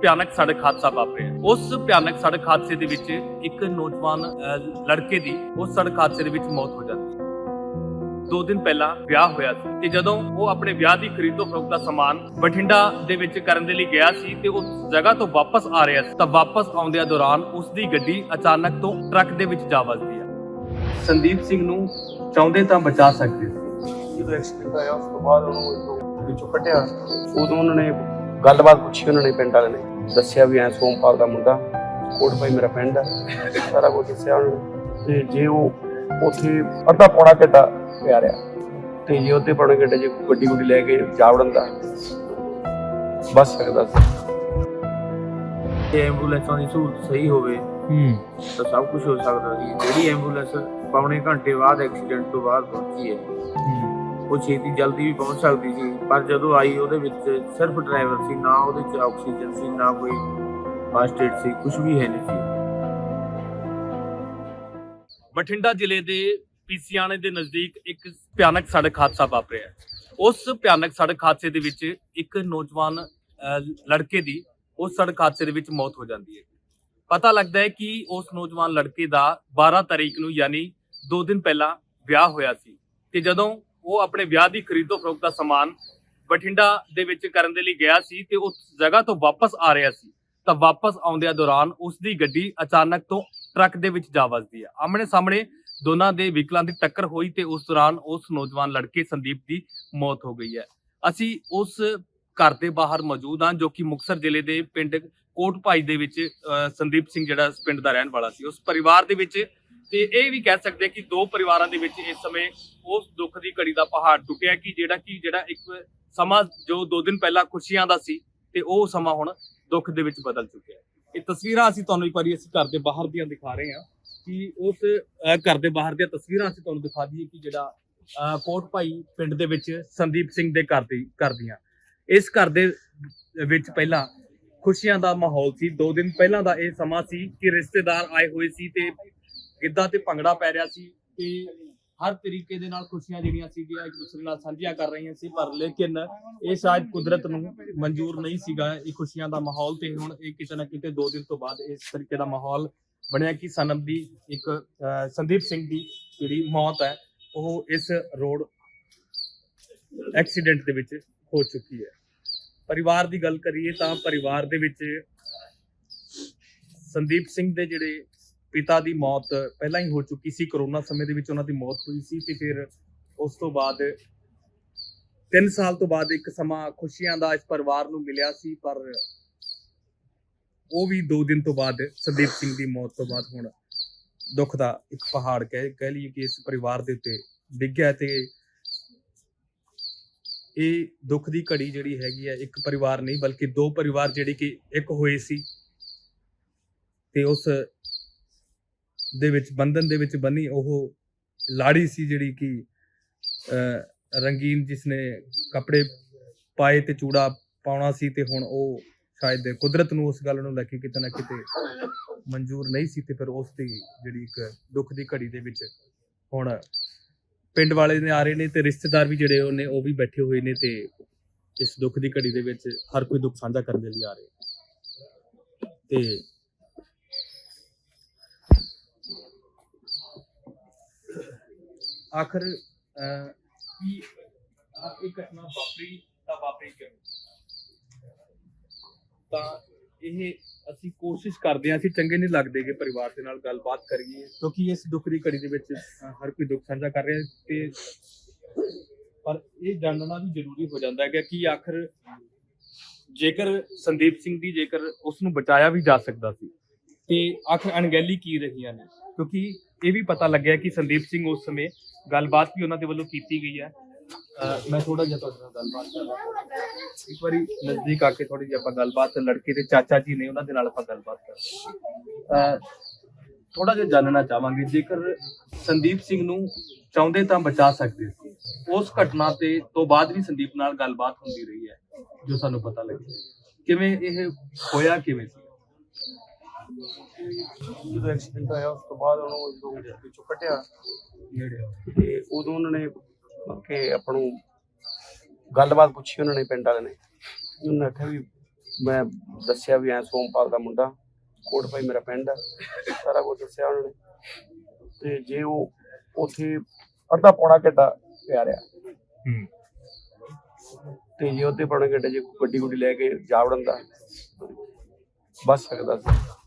ਭਿਆਨਕ ਸੜਕ ਹਾਦਸਾ ਵਾਪਰਿਆ। ਉਸ ਭਿਆਨਕ ਸੜਕ ਹਾਦਸੇ ਦੇ ਵਿੱਚ ਇੱਕ ਨੌਜਵਾਨ ਲੜਕੇ ਦੀ ਉਸ ਸੜਕ ਹਾਦਸੇ ਦੇ ਵਿੱਚ ਮੌਤ ਹੋ ਜਾਂਦੀ ਹੈ ਦੋ ਦਿਨ ਪਹਿਲਾਂ ਵਿਆਹ ਹੋਇਆ ਸੀ ਤੇ ਜਦੋਂ ਉਹ ਆਪਣੇ ਵਿਆਹ ਦੀ ਖਰੀਦੋ ਫਰੋਖਤ ਦਾ ਸਮਾਨ ਬਠਿੰਡਾ ਦੇ ਵਿੱਚ ਕਰਨ ਦੇ ਲਈ ਗਿਆ ਸੀ ਤੇ ਉਸ ਜਗ੍ਹਾ ਤੋਂ ਵਾਪਸ ਆ ਰਿਹਾ ਸੀ ਤਾਂ ਵਾਪਸ ਆਉਂਦਿਆਂ ਦੌਰਾਨ ਉਸ ਦੀ ਗੱਡੀ ਅਚਾਨਕ ਤੋਂ ਟਰੱਕ ਦੇ ਵਿੱਚ ਜਾ ਵੱਜਦੀ ਹੈ ਸੰਦੀਪ ਸਿੰਘ ਨੂੰ ਚਾਹੁੰਦੇ ਤਾਂ ਬਚਾ ਸਕਦੇ ਸੀ। ਜਦੋਂ ਐਕਸੀਡੈਂਟ ਆਇਆ ਉਸ ਤੋਂ ਬਾਅਦ ਉਹਨੂੰ ਵਿੱਚੋਂ ਕੱਢਿਆ। ਉਦੋਂ ਉਹਨਾਂ ਨੇ ਗੱਲਬਾਤ ਪੁੱਛੀ ਉਹਨਾਂ ਨੇ ਪਿੰਡ ਵਾਲਿਆਂ ਨੇ। ਦੱਸਿਆ ਵੀ ਐ ਸੋਮਪਾਲ ਦਾ ਮੁੰਡਾ ਕੋਟ ਭਾਈ ਮੇਰਾ ਪਿੰਡ ਆ। ਸਾਰਾ ਕੁਝ ਦੱਸਿਆ ਉਹਨਾਂ। ਤੇ ਜੇ ਉਹ ਉੱਥੇ ਅੱਧਾ ਪੌਣਾ ਘੰਟਾ ਪਿਆ ਰਿਹਾ ਤੇ ਜੇ ਉੱਥੇ ਪੌਣਾ ਘੰਟੇ ਜੇ ਗੱਡੀ ਗੁੱਡੀ ਲੈ ਕੇ ਜਾ ਵੜਨ ਦਾ ਬਚ ਸਕਦਾ ਸੀ। ਐਂਬੂਲੈਂਸਾਂ ਦੀ ਸਹੂਲਤ ਸਹੀ ਹੋਵੇ ਹੂੰ। ਤਾਂ ਸਭ ਕੁਝ ਹੋ ਸਕਦਾ ਸੀ। ਜਿਹੜੀ ਐਂਬੂਲੈਂਸ ਪੌਣੇ ਘੰਟੇ ਬਾਅਦ ਐਕਸੀਡੈਂਟ ਤੋਂ ਬਾਅਦ ਪਹੁੰਚੀ ਹੈ। ਉਹ ਛੇਤੀ ਜਲਦੀ ਵੀ ਪਹੁੰਚ ਸਕਦੀ ਸੀ। ਪਰ ਜਦੋਂ ਆਈ ਉਹਦੇ ਵਿੱਚ ਸਿਰਫ ਡਰਾਈਵਰ ਸੀ ਨਾ ਉਹਦੇ ਚ ਆਕਸੀਜਨ ਸੀ ਨਾ ਕੋਈ ਫਸਟ ਏਡ ਸੀ ਕੁਝ ਵੀ ਹੈ ਨਹੀਂ ਸੀ। ਬਠਿੰਡਾ ਜ਼ਿਲ੍ਹੇ ਦੇ ਪੀਸੀਆਣੇ ਦੇ ਨਜ਼ਦੀਕ ਇੱਕ ਭਿਆਨਕ ਸੜਕ ਹਾਦਸਾ ਵਾਪਰਿਆ ਉਸ ਭਿਆਨਕ ਸੜਕ ਹਾਦਸੇ ਦੇ ਵਿੱਚ ਇੱਕ ਨੌਜਵਾਨ ਅਹ, ਲੜਕੇ ਦੀ ਉਸ ਸੜਕ ਹਾਦਸੇ ਦੇ ਵਿੱਚ ਮੌਤ ਹੋ ਜਾਂਦੀ ਹੈ। ਪਤਾ ਲੱਗਦਾ ਹੈ ਕਿ ਉਸ ਨੌਜਵਾਨ ਲੜਕੇ ਦਾ 12 ਤਾਰੀਖ ਨੂੰ ਯਾਨੀ 2 ਦਿਨ ਪਹਿਲਾਂ ਵਿਆਹ ਹੋਇਆ ਸੀ। ਤੇ ਜਦੋਂ ਉਹ ਆਪਣੇ ਵਿਆਹ ਦੀ ਖਰੀਦੋ ਫਰੋਖਤ ਦਾ ਸਮਾਨ ਬਠਿੰਡਾ ਦੇ ਵਿੱਚ ਕਰਨ ਦੇ ਲਈ ਗਿਆ ਸੀ ਤੇ ਉਸ ਜਗ੍ਹਾ ਤੋਂ ਵਾਪਸ ਆ ਰਿਹਾ ਸੀ। ਤਾਂ ਵਾਪਸ ਆਉਂਦਿਆਂ ਦੌਰਾਨ ਉਸ ਦੀ ਗੱਡੀ ਅਚਾਨਕ ਤੋਂ ਟਰੱਕ ਦੇ ਵਿੱਚ ਜਾ ਵੱਜਦੀ ਹੈ। ਆਮਣੇ ਸਾਹਮਣੇ ਦੋਨਾਂ ਦੇ ਵਹੀਕਲਾਂ ਦੀ ਟੱਕਰ ਹੋਈ ਤੇ ਉਸ ਦੌਰਾਨ ਉਸ ਨੌਜਵਾਨ ਲੜਕੇ ਸੰਦੀਪ ਦੀ ਮੌਤ ਹੋ ਗਈ ਹੈ। ਅਸੀਂ ਉਸ ਘਰ ਦੇ ਬਾਹਰ ਮੌਜੂਦ ਹਾਂ ਜੋ ਕਿ ਮੁਕਤਸਰ ਜ਼ਿਲ੍ਹੇ ਦੇ ਪਿੰਡ ਕੋਟ ਭਾਈ ਦੇ ਵਿੱਚ ਅਹ, ਸੰਦੀਪ ਸਿੰਘ ਜਿਹੜਾ ਪਿੰਡ ਦਾ ਰਹਿਣ ਵਾਲਾ ਸੀ। ਉਸ ਪਰਿਵਾਰ ਦੇ ਵਿੱਚ ਤੇ ਇਹ ਵੀ ਕਹਿ ਸਕਦੇ ਹਾਂ ਕਿ ਦੋ ਪਰਿਵਾਰਾਂ ਦੇ ਵਿੱਚ ਇਸ ਸਮੇਂ ਉਸ ਦੁੱਖ ਦੀ ਘੜੀ ਦਾ ਪਹਾੜ ਟੁੱਟਿਆ ਕਿ ਜਿਹੜਾ ਕਿ ਜਿਹੜਾ ਇੱਕ ਸਮਾਂ ਜੋ ਦੋ ਦਿਨ ਪਹਿਲਾਂ ਖੁਸ਼ੀਆਂ ਦਾ ਸੀ ਤੇ ਉਹ ਸਮਾਂ ਹੁਣ ਦੁੱਖ ਦੇ ਵਿੱਚ ਬਦਲ ਚੁੱਕਿਆ ਹੈ। ਇਹ ਤਸਵੀਰਾਂ ਅਸੀਂ ਤੁਹਾਨੂੰ ਇੱਕ ਵਾਰੀ ਅਸੀਂ ਘਰ ਦੇ ਬਾਹਰ ਦੀਆਂ ਦਿਖਾ ਰਹੇ ਹਾਂ ਕਿ ਉਸ ਘਰ ਦੇ ਬਾਹਰ ਦੀਆਂ ਤਸਵੀਰਾਂ ਅਸੀਂ ਤੁਹਾਨੂੰ ਦਿਖਾ ਦਈਏ ਕਿ ਜਿਹੜਾ ਅਹ, ਕੋਟ ਭਾਈ ਪਿੰਡ ਦੇ ਵਿੱਚ ਸੰਦੀਪ ਸਿੰਘ ਦੇ ਘਰ ਦੀ ਘਰ ਦੀਆਂ। ਇਸ ਘਰ ਦੇ ਵਿੱਚ ਪਹਿਲਾਂ ਖੁਸ਼ੀਆਂ ਦਾ ਮਾਹੌਲ ਸੀ। ਦੋ ਦਿਨ ਪਹਿਲਾਂ ਦਾ ਇਹ ਸਮਾਂ ਸੀ ਕਿ ਰਿਸ਼ਤੇਦਾਰ ਆਏ ਹੋਏ ਸੀ ਤੇ ਗਿੱਧਾ ਤੇ ਭੰਗੜਾ ਪੈ ਰਿਹਾ ਸੀ ਤੇ ਹਰ ਤਰੀਕੇ ਦੇ ਨਾਲ ਖੁਸ਼ੀਆਂ ਜਿਹੜੀਆਂ ਸੀਗੀਆਂ ਇੱਕ ਦੂਸਰੇ ਨਾਲ ਸਾਂਝੀਆਂ ਕਰ ਰਹੀਆਂ ਸੀ, ਪਰ ਲੇਕਿਨ ਇਹ ਸ਼ਾਇਦ ਕੁਦਰਤ ਨੂੰ ਮਨਜ਼ੂਰ ਨਹੀਂ ਸੀਗਾ, ਇਹ ਖੁਸ਼ੀਆਂ ਦਾ ਮਾਹੌਲ ਤੇ ਹੁਣ ਇਹ ਕਿਤੇ ਨਾ ਕਿਤੇ ਦੋ ਦਿਨ ਤੋਂ ਬਾਅਦ ਇਸ ਤਰੀਕੇ ਦਾ ਮਾਹੌਲ ਬਣਿਆ ਕਿ ਸਨਮ ਦੀ ਇੱਕ ਸੰਦੀਪ ਸਿੰਘ ਦੀ ਜਿਹੜੀ ਮੌਤ ਹੈ, ਉਹ ਇਸ ਰੋਡ ਐਕਸੀਡੈਂਟ ਦੇ ਵਿੱਚ ਹੋ ਚੁੱਕੀ ਹੈ। ਪਰਿਵਾਰ ਦੀ ਗੱਲ ਕਰੀਏ ਤਾਂ ਪਰਿਵਾਰ ਦੇ ਵਿੱਚ ਸੰਦੀਪ ਸਿੰਘ ਦੇ ਜਿਹੜੇ ਪਿਤਾ ਦੀ ਮੌਤ ਪਹਿਲਾਂ ਹੀ ਹੋ ਚੁੱਕੀ ਸੀ, ਕਰੋਨਾ ਸਮੇਂ ਦੇ ਵਿੱਚ ਉਹਨਾਂ ਦੀ ਮੌਤ ਹੋਈ ਸੀ ਤੇ ਫਿਰ ਉਸ ਤੋਂ ਬਾਅਦ 3 ਸਾਲ ਤੋਂ ਬਾਅਦ ਇੱਕ ਸਮਾਂ ਖੁਸ਼ੀਆਂ ਦਾ ਇਸ ਪਰਿਵਾਰ ਨੂੰ ਮਿਲਿਆ ਸੀ, ਪਰ ਉਹ ਵੀ 2 ਦਿਨ ਤੋਂ ਬਾਅਦ ਸੰਦੀਪ ਸਿੰਘ ਦੀ ਮੌਤ ਤੋਂ ਬਾਅਦ ਹੁਣ ਦੁੱਖ ਦਾ ਇੱਕ ਪਹਾੜ ਕਹਿ ਕਹਿ ਲਈਏ ਕਿ ਇਸ ਪਰਿਵਾਰ ਦੇ ਉੱਤੇ ਡਿੱਗਿਆ ਤੇ ਇਹ ਦੁੱਖ ਦੀ ਘੜੀ ਜਿਹੜੀ ਹੈਗੀ ਹੈ, ਇੱਕ ਪਰਿਵਾਰ ਨਹੀਂ ਬਲਕਿ ਦੋ ਪਰਿਵਾਰ ਜਿਹੜੇ ਕਿ ਇੱਕ ਹੋਏ ਸੀ ਤੇ ਉਸ ਦੇ ਵਿੱਚ ਬੰਧਨ ਦੇ ਵਿੱਚ ਬੰਨੀ ਉਹ ਲਾੜੀ ਸੀ ਜਿਹੜੀ ਕਿ ਅਹ, ਰੰਗੀਨ ਜਿਸਨੇ ਕੱਪੜੇ ਪਾਏ ਤੇ ਚੂੜਾ ਪਾਉਣਾ ਸੀ ਤੇ ਹੁਣ ਉਹ ਸ਼ਾਇਦ ਕੁਦਰਤ ਨੂੰ ਉਸ ਗੱਲ ਨੂੰ ਲੈ ਕੇ ਕਿਤੇ ਨਾ ਕਿਤੇ ਮਨਜ਼ੂਰ ਨਹੀਂ ਸੀ ਤੇ ਫਿਰ ਉਸ ਦੀ ਜਿਹੜੀ ਇੱਕ ਦੁੱਖ ਦੀ ਘੜੀ ਦੇ ਵਿੱਚ ਹੁਣ ਪਿੰਡ ਵਾਲੇ ਨੇ ਆ ਰਹੇ ਨੇ ਤੇ ਰਿਸ਼ਤੇਦਾਰ ਵੀ ਜਿਹੜੇ ਉਹਨੇ ਉਹ ਵੀ ਬੈਠੇ ਹੋਏ ਨੇ ਤੇ ਇਸ ਦੁੱਖ ਦੀ ਘੜੀ ਦੇ ਵਿੱਚ ਹਰ ਕੋਈ ਦੁੱਖ ਸਾਂਝਾ ਕਰਨ ਦੇ ਲਈ ਆ ਰਹੇ ਤੇ ਆਖਰ ਕੀ ਇਹ ਘਟਨਾ ਵਾਪਰੀ ਤਾਂ ਵਾਪਰੀ ਕਿਉਂ? ਤਾਂ ਇਹ ਅਸੀਂ ਕੋਸ਼ਿਸ਼ ਕਰਦੇ ਹਾਂ, ਅਸੀਂ ਚੰਗੇ ਨਹੀਂ ਲੱਗਦੇ ਪਰਿਵਾਰ ਦੇ ਨਾਲ ਗੱਲਬਾਤ ਕਰੀਏ, ਕਿਉਂਕਿ ਇਸ ਦੁੱਖ ਦੀ ਘੜੀ ਦੇ ਵਿੱਚ ਹਰ ਕੋਈ ਦੁੱਖ ਸਾਂਝਾ ਕਰ ਰਿਹਾ ਤੇ ਪਰ ਇਹ ਜਾਣਨਾ ਵੀ ਜ਼ਰੂਰੀ ਹੋ ਜਾਂਦਾ ਹੈ ਕਿ ਆਖਰ ਜੇਕਰ ਸੰਦੀਪ ਸਿੰਘ ਦੀ ਜੇਕਰ ਉਸ ਨੂੰ ਬਚਾਇਆ ਵੀ ਜਾ ਸਕਦਾ ਸੀ, ਤੇ ਆਖਰ ਅਣਗਹਿਲੀ ਕੀ ਰਹੀਆਂ ਨੇ? ਕਿਉਂਕਿ ਇਹ ਵੀ ਪਤਾ ਲੱਗਿਆ ਕਿ ਸੰਦੀਪ ਸਿੰਘ ਉਸ ਸਮੇਂ ਗੱਲਬਾਤ ਵੀ ਉਹਨਾਂ ਦੇ ਵੱਲੋਂ ਕੀਤੀ ਗਈ ਹੈ। ਅਹ ਮੈਂ ਥੋੜਾ ਜਿਹਾ ਤੁਹਾਡੇ ਨਾਲ ਗੱਲਬਾਤ ਕਰਾਂ ਇੱਕ ਵਾਰੀ ਨਜ਼ਦੀਕ ਆ ਕੇ ਥੋੜੀ ਜਿਹੀ ਆਪਾਂ ਗੱਲਬਾਤ, ਲੜਕੇ ਦੇ ਚਾਚਾ ਜੀ ਨੇ ਉਹਨਾਂ ਦੇ ਨਾਲ ਆਪਾਂ ਗੱਲਬਾਤ ਕਰਾਂਗੇ ਥੋੜਾ ਜਿਹਾ ਜਾਣਨਾ ਚਾਹਾਂਗੇ, ਜੇਕਰ ਸੰਦੀਪ ਸਿੰਘ ਨੂੰ ਚਾਹੁੰਦੇ ਤਾਂ ਬਚਾ ਸਕਦੇ ਸੀ। ਉਸ ਘਟਨਾ ਤੇ ਤੋਂ ਬਾਅਦ ਵੀ ਸੰਦੀਪ ਨਾਲ ਗੱਲਬਾਤ ਹੁੰਦੀ ਰਹੀ ਹੈ, ਜੋ ਸਾਨੂੰ ਪਤਾ ਲੱਗਿਆ। ਕਿਵੇਂ ਇਹ ਹੋਇਆ, ਕਿਵੇਂ ਸੀ? ਜਦੋਂ ਐਕਸੀਡੈਂਟ ਆਇਆ ਉਸ ਤੋਂ ਬਾਅਦ ਉਹਨੂੰ ਇੱਥੋਂ ਵਿੱਚੋਂ ਕੱਢਿਆ ਤੇ ਉਦੋਂ ਉਹਨਾਂ ਨੇ ਕਿ ਆਪਾਂ ਨੂੰ ਗੱਲਬਾਤ ਪੁੱਛੀ ਉਹਨਾਂ ਨੇ ਪਿੰਡ ਵਾਲਿਆਂ ਨੇ। ਉਹਨਾਂ ਨੇ ਆਖਿਆ ਵੀ ਮੈਂ ਦੱਸਿਆ ਵੀ ਐ ਸੋਮਪਾਲ ਦਾ ਮੁੰਡਾ ਕੋਟ ਭਾਈ ਮੇਰਾ ਪਿੰਡ ਆ ਸਾਰਾ ਕੁਝ ਦੱਸਿਆ ਉਹਨਾਂ ਨੇ। ਤੇ ਜੇ ਉਹ ਉੱਥੇ ਅੱਧਾ ਪੌਣਾ ਘੰਟਾ ਪਿਆ ਰਿਹਾ। ਹੂੰ। ਤੇ ਜੇ ਉੱਥੇ ਪੌਣਾ ਘੰਟੇ ਜੇ ਗੱਡੀ ਗੁੱਡੀ ਲੈ ਕੇ ਜਾ ਵੜਨ ਦਾ ਬਚ ਸਕਦਾ ਸੀ।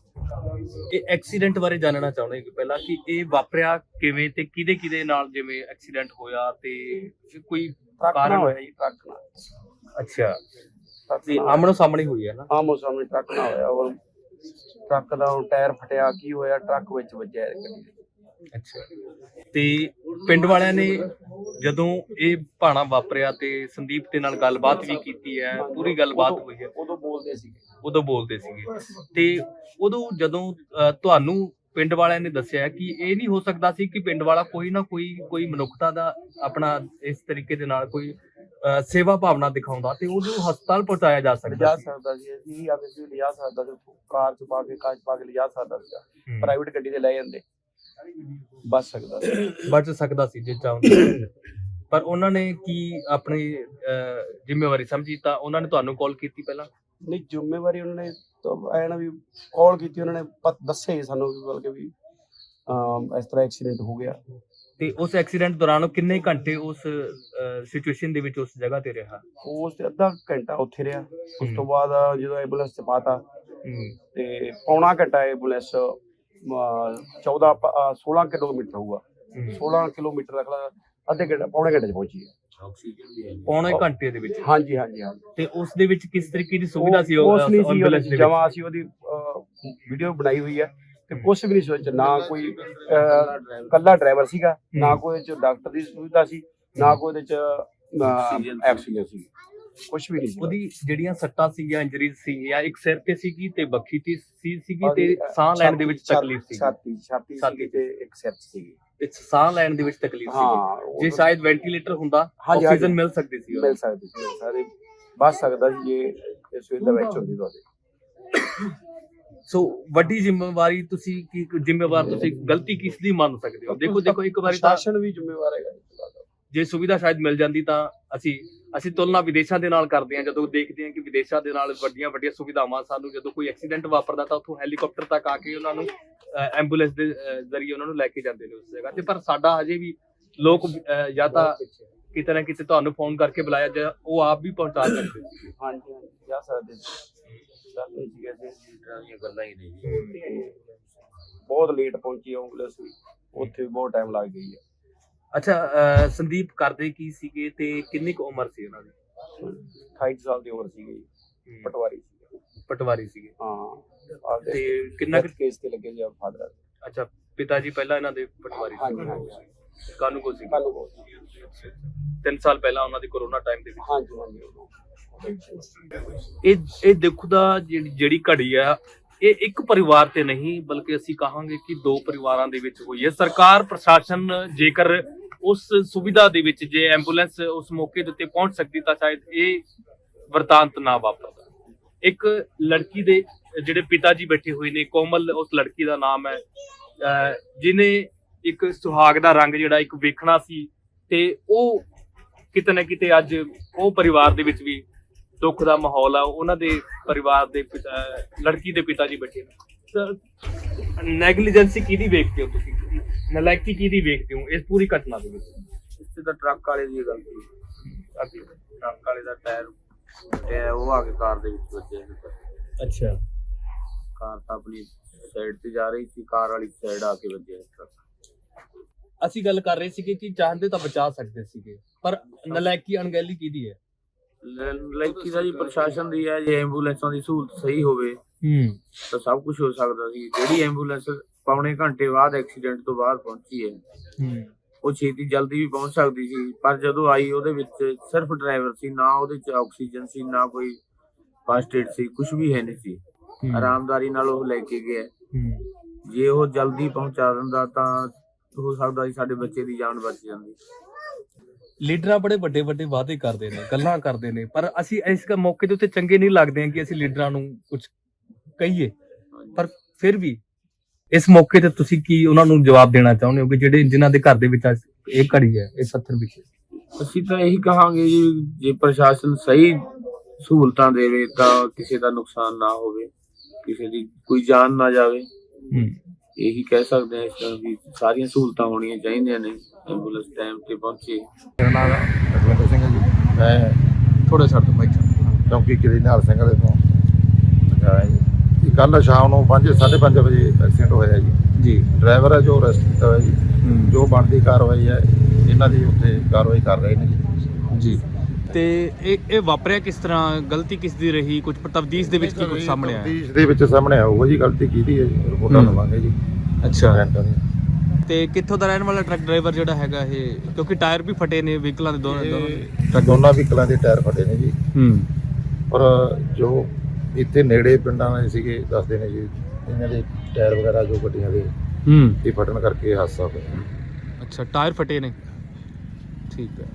ਇਹ ਐਕਸੀਡੈਂਟ ਬਾਰੇ ਜਾਣਨਾ ਚਾਹੁੰਦੇ ਕਿ ਪਹਿਲਾਂ ਕਿ ਇਹ ਵਾਪਰਿਆ ਕਿਵੇਂ ਤੇ ਕਿਹਦੇ ਕਿਹਦੇ ਨਾਲ ਜਿਵੇਂ ਐਕਸੀਡੈਂਟ ਹੋਇਆ ਤੇ ਕੋਈ ਟਰੱਕ ਕਾਰਨ- ਹੋਇਆ ਜੀ ਟਰੱਕ ਨਾਲ। ਅੱਛਾ। ਤੇ ਆਮਣੋ ਸਾਹਮਣੇ ਹੋਈ ਹੈ ਨਾ? ਆਮੋ ਸਾਹਮਣੇ ਟਰੱਕ ਨਾਲ ਹੋਇਆ। ਉਹ ਟਰੱਕ ਦਾ ਟਾਇਰ ਫਟਿਆ ਕੀ ਹੋਇਆ? ਟਰੱਕ ਵਿੱਚ ਵੱਜਿਆ ਗੱਡੀ ਦੇ। ਤੇ ਪਿੰਡ ਵਾਲਿਆਂ ਨੇ ਜਦੋਂ ਇਹ ਭਾਣਾ ਵਾਪਰਿਆ ਤੇ ਸੰਦੀਪ ਦੇ ਨਾਲ ਗੱਲਬਾਤ ਵੀ ਕੀਤੀ ਹੈ ਪੂਰੀ ਗੱਲਬਾਤ ਹੋਈ ਹੈ। ਉਦੋਂ ਬੋਲਦੇ ਸੀ ਉਦੋਂ ਬੋਲਦੇ ਸੀਗੇ। ਤੇ ਉਦੋਂ ਜਦੋਂ ਅ, ਤੁਹਾਨੂੰ ਪਿੰਡ ਵਾਲਿਆਂ ਨੇ ਦੱਸਿਆ ਕਿ ਇਹ ਨਹੀਂ ਹੋ ਸਕਦਾ ਸੀ ਕਿ ਪਿੰਡ ਵਾਲਾ ਕੋਈ ਨਾ ਕੋਈ ਕੋਈ ਮਨੁੱਖਤਾ ਦਾ ਆਪਣਾ ਇਸ ਤਰੀਕੇ ਦੇ ਨਾਲ ਕੋਈ ਅ, ਸੇਵਾ ਭਾਵਨਾ ਦਿਖਾਉਂਦਾ ਤੇ ਉਹਨੂੰ ਹਸਪਤਾਲ ਪਹੁੰਚਾਇਆ ਜਾ ਸਕਦਾ ਲਿਜਾ ਸੀ। ਸਕਦਾ ਸੀ। ਜੀ ਆ ਕਿਸੇ ਲਿਜਾ ਸਕਦਾ ਸੀ। ਕਾਰ ਚ ਪਾ ਕੇ ਕਾਰ ਚ ਪਾ ਕੇ ਲਿਜਾ ਸਕਦਾ ਸੀ ਹੂੰ। ਪ੍ਰਾਈਵੇਟ ਗੱਡੀ ਤੇ ਲੈ ਜਾਂਦੇ। ਬਚ ਸਕਦਾ ਸੀ। ਬਚ ਸਕਦਾ ਸੀ ਜੇ ਚਾਹੁੰਦੇ ਪਰ ਉਹਨਾਂ ਨੇ ਕੀ ਆਪਣੀ ਜ਼ਿੰਮੇਵਾਰੀ ਸਮਝੀ ਤਾਂ ਉਹਨਾਂ ਨੇ ਤੁਹਾਨੂੰ ਕਾਲ ਕੀਤੀ ਪਹਿਲਾਂ? ਨਹੀਂ ਜ਼ਿੰਮੇਵਾਰੀ ਉਹਨਾਂ ਨੇ ਤਾਂ ਐ ਨਾ ਵੀ ਕਾਲ ਕੀਤੀ ਉਹਨਾਂ ਨੇ ਦੱਸਿਆ ਸਾਨੂੰ ਵੀ ਬਲਕਿ ਵੀ ਇਸ ਤਰ੍ਹਾਂ ਐਕਸੀਡੈਂਟ ਹੋ ਗਿਆ। ਤੇ ਉਸ ਐਕਸੀਡੈਂਟ ਦੌਰਾਨ ਉਹ ਕਿੰਨੇ ਘੰਟੇ ਉਸ ਸਿਚੁਏਸ਼ਨ ਦੇ ਵਿੱਚ ਉਸ ਜਗ੍ਹਾ ਤੇ ਰਿਹਾ? ਉਸ ਤੇ ਅੱਧਾ ਘੰਟਾ ਉੱਥੇ ਰਿਹਾ। ਉਸ ਤੋਂ ਬਾਅਦ ਜਦੋਂ ਐਂਬੂਲੈਂਸ ਚ ਪਾਤਾ। ਤੇ ਪੌਣਾ ਘੰਟਾ ਐਂਬੂਲੈਂਸ 14 ਪ- ਅ, 16 ਕਿਲੋਮੀਟਰ ਹੋਊਗਾ ਹੂੰ। 16 ਕਿਲੋਮੀਟਰ ਰੱਖ ਲਾ ਅੱਧੇ ਘੰਟੇ ਪੌਣੇ ਘੰਟੇ ਚ ਪਹੁੰਚੀ ਹੈ ਆਕਸੀਜਨ ਵੀ ਹੈ ਪੌਣੇ ਘੰਟੇ ਦੇ ਵਿੱਚ ਹਾਂਜੀ ਹਾਂਜੀ ਹਾਂਜੀ ਤੇ ਉਸ ਦੇ ਵਿੱਚ ਕਿਸ ਤਰੀਕੇ ਦੀ ਸੁਵਿਧਾ ਸੀ ਉਹ- ਉਹ ਉਸ ਨਹੀਂ ਸੀ ambulance ਦੇ? ਜਮਾ ਅਸੀਂ ਉਹਦੀ ਵੀਡੀਓ ਬਣਾਈ ਹੋਈ ਹੈ ਤੇ ਕੁਛ ਵੀ ਨਹੀਂ ਸੋਚ ਨਾ ਕੋਈ ਕੱਲਾ ਡਰਾਈਵਰ ਸੀਗਾ ਨਾ ਕੋਈ ਚ ਡਾਕਟਰ ਦੀ ਸੁਵਿਧਾ ਸੀ ਨਾ ਕੋਈ ਉਹਦੇ ਚ Oxygen ਸੀ। ਸੀ ਕੁਛ ਵੀ ਨਹੀਂ ਸੀ ਉਹਦੀ ਜਿਹੜੀਆਂ ਸੱਟਾਂ ਸੀਗੀਆਂ ਇੰਜਰੀਜ਼ ਸੀ ਜਾਂ ਇੱਕ ਸਿਰ ਤੇ ਸੀਗੀ ਤੇ ਬੱਖੀ ਤੇ ਸੀ ਸੀਗੀ ਤੇ ਸਾਹ ਲੈਣ ਦੇ ਵਿੱਚ ਤਕਲੀਫ ਸੀ ਛਾਤੀ ਛਾਤੀ ਸੀਗੀ ਤੇ ਇੱਕ ਸਿਰ ਸੀਗੀ। ਤੇ ਸਾਹ ਲੈਣ ਦੇ ਵਿੱਚ ਤਕਲੀਫ ਸੀ ਜੇ ਸ਼ਾਇਦ ਵੈਂਟੀਲੇਟਰ ਹੁੰਦਾ ਆਕਸੀਜਨ। ਮਿਲ ਸਕਦੀ ਸੀ ਮਿਲ ਸਕਦੀ ਸੀ ਸਕਦੀ ਬਚ ਸਕਦਾ ਸੀ ਜੇ ਇਹ ਸੁਵਿਧਾ ਵਿੱਚ ਹੁੰਦੀ ਤੁਹਾਡੇ। ਸੋ ਵੱਡੀ ਜ਼ਿੰਮੇਵਾਰੀ ਤੁਸੀਂ ਕੀ ਜ਼ਿੰਮੇਵਾਰ ਤੁਸੀਂ ਗਲਤੀ ਕਿਸ ਦੀ ਮੰਨ ਸਕਦੇ ਹੋ? ਦੇਖੋ ਦੇਖੋ ਇੱਕ ਵਾਰੀ ਤਾਂ ਪ੍ਰਸ਼ਾਸਨ ਵੀ ਜ਼ਿੰਮੇਵਾਰ ਹੈਗਾ ਜੇ ਸੁਵਿਧਾ ਸ਼ਾਇਦ ਮਿਲ ਜਾਂਦੀ ਤਾਂ ਅਸੀਂ ਅਸੀਂ ਤੁਲਨਾ ਵਿਦੇਸ਼ਾਂ ਦੇ ਨਾਲ ਕਰਦੇ ਹਾਂ ਜਦੋਂ ਦੇਖਦੇ ਹਾਂ ਕਿ ਵਿਦੇਸ਼ਾਂ ਦੇ ਨਾਲ ਵੱਡੀਆਂ ਵੱਡੀਆਂ ਸੁਵਿਧਾਵਾਂ ਸਾਨੂੰ ਜਦੋਂ ਕੋਈ ਐਕਸੀਡੈਂਟ ਵਾਪਰਦਾ ਤਾਂ ਉੱਥੋਂ ਹੈਲੀਕਾਪਟਰ ਤੱਕ ਆ ਕੇ ਉਹਨਾਂ ਨੂੰ ਐਂਬੂਲੈਂਸ ਦੇ ਜ਼ਰੀਏ ਉਹਨਾਂ ਨੂੰ ਲੈ ਕੇ ਜਾਂਦੇ ਨੇ ਉਸ ਜਗ੍ਹਾ ਤੇ। ਪਰ ਸਾਡਾ ਹਜੇ ਵੀ ਲੋਕ ਜਾਂ ਤਾਂ ਕਿਤੇ ਨਾ ਕਿਤੇ ਤੁਹਾਨੂੰ ਫੋਨ ਕਰਕੇ ਬੁਲਾਇਆ ਜਾਂ ਉਹ ਆਪ ਵੀ ਪਹੁੰਚਾ ਸਕਦੇ ਹਾਂਜੀ ਹਾਂਜੀ। ਜਾ ਸਕਦੇ ਸੀ ਜਾਂਦੇ ਸੀਗੇ ਅਸੀਂ ਲੀਡਰਾਂ ਦੀਆਂ ਗੱਲਾਂ ਹੀ ਨਹੀਂ। ਜੀ ਬਹੁਤ ਲੇਟ ਪਹੁੰਚੀ ਐਂਬੂਲੈਂਸ ਵੀ। ਉੱਥੇ ਵੀ ਬਹੁਤ ਟਾਈਮ ਲੱਗ ਗਈ ਹੈ। ਅੱਛਾ ਸੰਦੀਪ ਕਰਦੇ ਕੀ ਸੀਗੇ ਤੇ ਕਿੰਨੀ ਕੁ ਉਮਰ ਸੀ ਉਹਨਾਂ ਦੀ? 28 ਸਾਲ ਦੀ ਉਮਰ ਸੀਗੀ ਪਟਵਾਰੀ ਸੀ ਪਟਵਾਰੀ ਸੀਗੇ। ਹਾਂ। ਤੇ ਕਿੰਨਾ ਕੁ ਕੇਸ ਤੇ ਲੱਗੇ ਜੀ ਫਾਦਰ। ਅੱਛਾ ਪਿਤਾ ਜੀ ਪਹਿਲਾਂ ਇਹਨਾਂ ਦੇ ਪਟਵਾਰੀ ਹਾਂਜੀ ਕਾਨੂੰ ਕੋ ਸੀ। ਕੱਲ ਬਹੁਤ ਤਿੰਨ ਸਾਲ ਪਹਿਲਾਂ ਉਹਨਾਂ ਦੀ ਕੋਰੋਨਾ ਟਾਈਮ ਦੇ ਵਿੱਚ। ਹਾਂਜੀ ਹਾਂਜੀ ਇਹ ਇਹ ਦੇਖੋ ਦਾ ਜਿਹੜੀ ਜਿਹੜੀ ਘੜੀ ਆ ਇਹ ਇੱਕ ਪਰਿਵਾਰ ਤੇ ਨਹੀਂ ਬਲਕਿ ਅਸੀਂ ਕਹਾਂਗੇ ਕਿ ਦੋ ਪਰਿਵਾਰਾਂ ਦੇ ਵਿੱਚ ਹੋਈ ਹੈ। ਸਰਕਾਰ ਪ੍ਰਸ਼ਾਸਨ ਜੇਕਰ ਉਸ ਸੁਵਿਧਾ ਦੇ ਵਿੱਚ ਜੇ ਐਂਬੂਲੈਂਸ ਉਸ ਮੌਕੇ ਦੇ ਉੱਤੇ ਪਹੁੰਚ ਸਕਦੀ ਤਾਂ ਸ਼ਾਇਦ ਇਹ ਵਰਤਾਂਤ ਨਾ ਵਾਪਰਦਾ। ਇੱਕ ਲੜਕੀ ਦੇ ਜਿਹੜੇ ਪਿਤਾ ਜੀ ਬੈਠੇ ਹੋਏ ਨੇ, ਕੋਮਲ ਉਸ ਲੜਕੀ ਦਾ ਨਾਮ ਹੈ, ਅਹ ਜਿਨੇ ਇੱਕ ਸੁਹਾਗ ਦਾ ਰੰਗ ਜਿਹੜਾ ਇੱਕ ਵੇਖਣਾ ਸੀ ਤੇ ਉਹ ਕਿਤੇ ਨਾ ਕਿਤੇ ਅੱਜ ਉਹ ਪਰਿਵਾਰ ਦੇ ਵਿੱਚ ਵੀ ਦੁੱਖ ਦਾ ਮਾਹੌਲ ਆ, ਉਹਨਾਂ ਦੇ ਪਰਿਵਾਰ ਦੇ ਪਿਤਾ ਲੜਕੀ ਦੇ ਪਿਤਾ ਜੀ ਬੈਠੇ ਨੇ। ਨੈਗਲੀਜੈਂਸੀ ਕਿਹਦੀ ਵੇਖਦੇ ਹੋ ਤੁਸੀਂ? ਨਲਾਇਕੀ ਕਿਹਦੀ ਵੇਖਦੇ ਹੋ? ਇਸ ਪੂਰੀ ਘਟਨਾ ਦੇ ਵਿੱਚ। ਇੱਥੇ ਤਾਂ ਟਰੱਕ ਵਾਲੇ ਦੀ ਗਲਤੀ ਅੱਗੇ। ਟਰੱਕ ਵਾਲੇ ਦਾ ਟਾਇਰ ਟਾਇਰ ਉਹ ਆ ਕੇ ਕਾਰ ਦੇ ਵਿੱਚ ਵੱਜਿਆ ਅੱਛਾ। ਕਾਰ ਤਾਂ ਆਪਣੀ ਸਾਈਡ ਤੇ ਜਾ ਰਹੀ ਸੀ ਕਾਰ ਵਾਲੀ ਸਾਈਡ ਆ ਕੇ ਵੱਜਿਆ ਟਰੱਕ। ਅਸੀਂ ਗੱਲ ਕਰ ਰਹੇ ਸੀਗੇ ਕਿ ਚਾਹੁੰਦੇ ਤਾਂ ਬਚਾ ਸਕਦੇ ਸੀਗੇ ਪਰ ਨਲਾਇਕੀ ਅਣਗਹਿਲੀ ਕਿਹਦੀ ਹੈ? ਲੈਕੀ ਦਾ ਜੀ ਪ੍ਰਸ਼ਾਸਨ ਦੀ ਹੈ ਜੇ ਐਂਬੂਲੈਂਸਾਂ ਦੀ ਸਹੂਲਤ ਸਹੀ ਹੋਵੇ ਹੂੰ। ਤਾਂ ਸਭ ਕੁਝ ਹੋ ਸਕਦਾ ਸੀ। ਜਿਹੜੀ ਐਂਬੂਲੈਂਸ ਪੌਣੇ ਘੰਟੇ ਬਾਅਦ ਐਕਸੀਡੈਂਟ ਤੋਂ ਬਾਅਦ ਪਹੁੰਚੀ ਹੈ ਹੂੰ। ਉਹ ਛੇਤੀ ਜਲਦੀ ਵੀ ਪਹੁੰਚ ਸਕਦੀ ਸੀ। ਪਰ ਜਦੋਂ ਆਈ ਉਹਦੇ ਵਿੱਚ ਸਿਰਫ ਡਰਾਈਵਰ ਸੀ ਨਾ ਉਹਦੇ ਚ ਆਕਸੀਜਨ ਸੀ ਨਾ ਕੋਈ ਫਸਟ ਏਡ ਸੀ ਕੁਝ ਵੀ ਹੈ ਨਹੀਂ ਸੀ। ਆਰਾਮਦਾਰੀ ਨਾਲ ਉਹ ਲੈ ਕੇ ਗਿਆ। ਹੂੰ। ਜੇ ਉਹ ਜਲਦੀ ਪਹੁੰਚਾ ਦਿੰਦਾ ਤਾਂ ਹੋ ਸਕਦਾ ਸੀ ਸਾਡੇ ਬੱਚੇ ਦੀ ਜਾਨ ਬਚ ਜਾਂਦੀ। ਲੀਡਰਾਂ ਬੜੇ ਵੱਡੇ ਵੱਡੇ ਵਾਅਦੇ ਕਰਦੇ ਨੇ ਗੱਲਾਂ ਕਰਦੇ ਨੇ ਪਰ ਅਸੀਂ ਇਸ ਮੌਕੇ ਦੇ ਉੱਤੇ ਚੰਗੇ ਨਹੀਂ ਲੱਗਦੇ ਕਿ ਅਸੀਂ ਲੀਡਰਾਂ ਨੂੰ ਕੁਝ ਕਹੀਏ। ਪਰ ਫਿਰ ਵੀ ਇਸ ਮੌਕੇ ਤੇ ਤੁਸੀਂ ਕੀ ਉਹਨਾਂ ਨੂੰ ਜਵਾਬ ਦੇਣਾ ਚਾਹੁੰਦੇ ਹੋ ਕਿ ਜਿਹੜੇ ਜਿਨ੍ਹਾਂ ਦੇ ਘਰ ਦੇ ਵਿੱਚ ਅੱਜ ਇਹ ਘੜੀ ਹੈ ਇਹ 70 ਵਿੱਚ ਅਸੀਂ ਤਾਂ ਇਹੀ ਕਹਾਂਗੇ ਜੀ ਜੇ ਪ੍ਰਸ਼ਾਸਨ ਸਹੀ ਸਹੂਲਤਾਂ ਦੇਵੇ ਤਾਂ ਕਿਸੇ ਦਾ ਨੁਕਸਾਨ ਨਾ ਹੋਵੇ ਕਿਸੇ ਦੀ ਕੋਈ ਜਾਨ ਨਾ ਜਾਵੇ। ਹੂੰ। ਇਹੀ ਕਹਿ ਸਕਦੇ ਹਾਂ ਇਸ ਤਰ੍ਹਾਂ ਵੀ ਸਾਰੀਆਂ ਸਹੂਲਤਾਂ ਹੋਣੀਆਂ ਚਾਹੀਦੀਆਂ ਨੇ ਐਂਬੂਲੈਂਸ ਟਾਈਮ ਤੇ ਪਹੁੰਚੇ। ਮੇਰਾ ਨਾਮ ਰਜਵਿੰਦਰ ਸਿੰਘ ਹੈ ਜੀ। ਮੈਂ ਥੋੜਾ ਛੱਡ ਦੋ ਮਾਈਕ। ਚੌਂਕੀ ਕਿਲੇ ਨਿਹਾਲ ਸਿੰਘ ਵਾਲੇ ਤੋਂ। ਜੀ ਕੱਲ ਸ਼ਾਮ ਨੂੰ 5:30 ਵਜੇ ਐਕਸੀਡੈਂਟ ਹੋਇਆ ਜੀ। ਜੀ। ਡਰਾਈਵਰ ਹੈ ਜੋ ਅਰੈਸਟ ਕੀਤਾ ਹੋਇਆ ਜੀ। ਜੋ ਬਣਦੀ ਕਾਰਵਾਈ ਹੈ ਇਹਨਾਂ ਦੀ ਉੱਥੇ ਕਾਰਵਾਈ ਕਰ ਰਹੇ ਨੇ ਜੀ। ਜੀ। ਤੇ ਇਹ ਇਹ ਵਾਪਰਿਆ ਕਿਸ ਤਰ੍ਹਾਂ? ਗਲਤੀ ਕਿਸ ਦੀ ਰਹੀ? ਕੁਝ ਤਬਦੀਸ ਦੇ ਵਿੱਚ ਕੀ ਕੁਝ ਸਾਹਮਣੇ ਆਇਆ? ਤਫਤੀਸ਼ ਦੇ ਵਿੱਚ ਸਾਹਮਣੇ ਆਊਗਾ ਜੀ ਗਲਤੀ ਕਿਹਦੀ ਹੈ ਜੀ ਰਿਪੋਰਟਾਂ। ਲਵਾਂਗੇ ਜੀ। ਅੱਛਾ। ਤੇ ਕਿੱਥੋਂ ਦਾ ਰਹਿਣ ਵਾਲਾ ਟਰੱਕ ਡਰਾਈਵਰ ਜਿਹੜਾ ਹੈਗਾ ਇਹ? ਕਿਉਂਕਿ ਟਾਇਰ ਵੀ ਫਟੇ ਨੇ ਵਹੀਕਲਾਂ ਦੇ ਦੋਨੋਂ ਦੋਨਾਂ ਵਹੀਕਲਾਂ ਦੇ ਟਾਇਰ ਫਟੇ ਨੇ ਜੀ। ਹੂੰ। ਪਰ ਜੋ ਇੱਥੇ ਨੇੜੇ ਪਿੰਡਾਂ ਦੇ ਸੀਗੇ ਦੱਸਦੇ ਨੇ ਜੀ ਇਹਨਾਂ ਦੇ ਟਾਇਰ ਵਗੈਰਾ ਜੋ ਗੱਡੀਆਂ ਦੇ ਹੂੰ। ਇਹ ਫਟਣ ਕਰਕੇ ਹਾਦਸਾ ਹੋਇਆ। ਅੱਛਾ ਟਾਇਰ ਫਟੇ ਨੇ? ਠੀਕ ਹੈ।